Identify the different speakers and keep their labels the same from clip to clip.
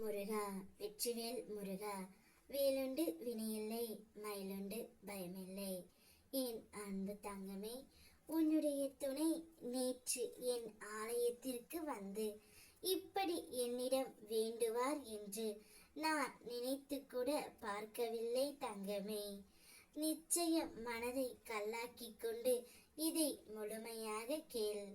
Speaker 1: முருகா வெற்றிவேல் முருகா வேலுண்டு வினையில்லை மயிலுண்டு பயமில்லை. என் அன்பு தங்கமே உன்னுடைய துணை நேற்று என் ஆலயத்திற்கு வந்து இப்படி என்னிடம் வேண்டுவார் என்று நான் நினைத்து கூட பார்க்கவில்லை தங்கமே. நிச்சயம் மனதை கல்லாக்கி கொண்டு இதை முழுமையாக கேள்.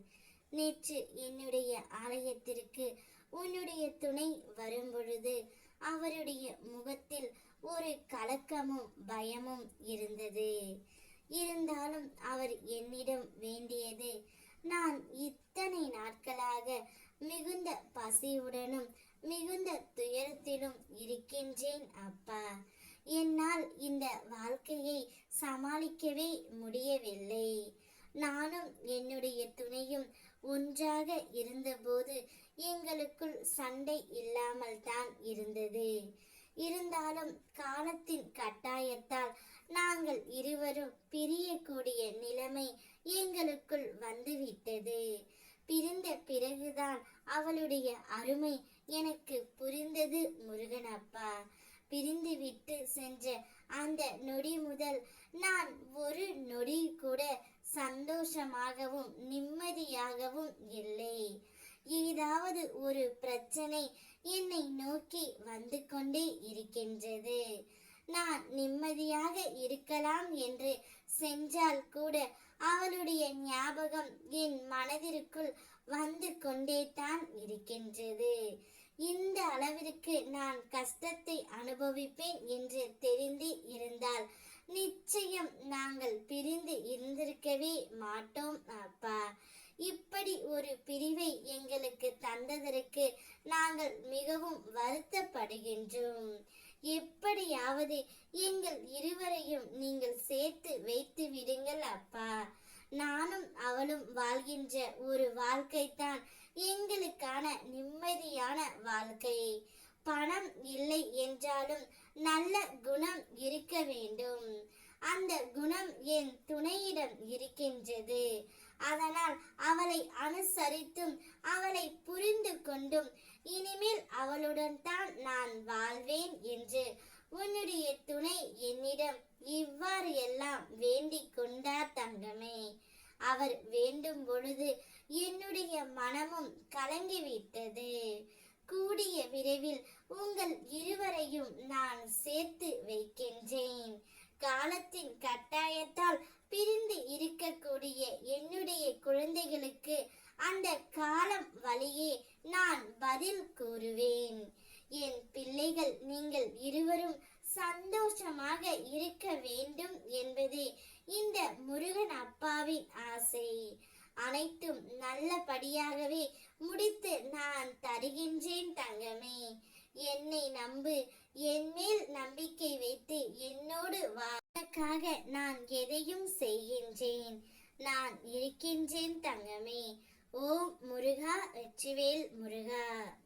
Speaker 1: நேற்று என்னுடைய ஆலயத்திற்கு உன்னுடைய துணை வரும்பொழுது அவருடைய முகத்தில் ஒரு கலக்கமும் பயமும் இருந்தது. இருந்தாலும் அவர் என்னிடம் வேண்டியது நான் இத்தனை நாட்களாக மிகுந்த பசியுடனும் மிகுந்த துயரத்திலும் இருக்கின்றேன் அப்பா. என்னால் இந்த வாழ்க்கையை சமாளிக்கவே முடியவில்லை. நானும் என்னுடைய துணையும் ஒன்றாக இருந்தபோது எங்களுக்குள் சண்டை இல்லாமல் தான் இருந்தது. இருந்தாலும் காலத்தின் கட்டாயத்தால் நாங்கள் இருவரும் பிரியக்கூடிய நிலைமை எங்களுக்குள் வந்துவிட்டது. பிரிந்த பிறகுதான் அவளுடைய அருமை எனக்கு புரிந்தது முருகனப்பா. பிரிந்துவிட்டு விட்டு சென்ற அந்த நொடி முதல் நான் ஒரு நொடி கூட சந்தோஷமாகவும் நிம்மதியாகவும் இல்லை. ஏதாவது ஒரு பிரச்சனை என்னை நோக்கி வந்து கொண்டே இருக்கின்றது. நான் நிம்மதியாக இருக்கலாம் என்று சென்றால் கூட அவளுடைய ஞாபகம் என் மனதிற்குள் வந்து கொண்டே தான் இருக்கின்றது. இந்த அளவிற்கு நான் கஷ்டத்தை அனுபவிப்பேன் என்று தெரிந்து இருந்தால் நிச்சயம் நாங்கள் பிரிந்து இருந்திருக்கவே மாட்டோம் அப்பா. இப்படி ஒரு பிரிவை எங்களுக்கு தந்ததற்கு நாங்கள் மிகவும் வருத்தப்படுகின்றோம். எப்படியாவது எங்கள் இருவரையும் நீங்கள் சேர்த்து வைத்து விடுங்கள் அப்பா. நானும் அவளும் வாழ்கின்ற ஒரு வாழ்க்கை தான் எங்களுக்கான நிம்மதியான வாழ்க்கை. பணம் இல்லை என்றாலும் நல்ல குணம் இருக்க வேண்டும். அந்த குணம் என் துணையிடம் இருக்கின்றது. அதனால் அவளை அனுசரித்தும் அவளை புரிந்து கொண்டும் இனிமேல் அவளுடன் தான் நான் வாழ்வேன் என்று உன்னுடைய துணை என்னிடம் இவ்வாறு எல்லாம் வேண்டிக் கொண்டார் தங்கமே. அவர் வேண்டும் பொழுது என்னுடைய மனமும் கலங்கிவிட்டது கூடிய விரைவில் உங்கள் இருவரையும் நான் சேர்த்து வைக்கின்றேன். காலத்தின் கட்டாயத்தால் பிரிந்து இருக்கக்கூடிய என்னுடைய குழந்தைகளுக்கு அந்த காலம் வழியே நான் பதில் கூறுவேன். என் பிள்ளைகள் நீங்கள் இருவரும் சந்தோஷமாக இருக்க வேண்டும் என்பதே இந்த முருகன் அப்பாவின் ஆசை. அனைத்தும் நல்லபடியாகவே முடித்து நான் தருகின்றேன் தங்கமே. என்னை நம்பு. என் மேல் நம்பிக்கை வைத்து என்னோடு வாக்காக நான் எதையும் செய்கின்றேன். நான் இருக்கின்றேன் தங்கமே. ஓம் முருகா வெற்றிவேல் முருகா.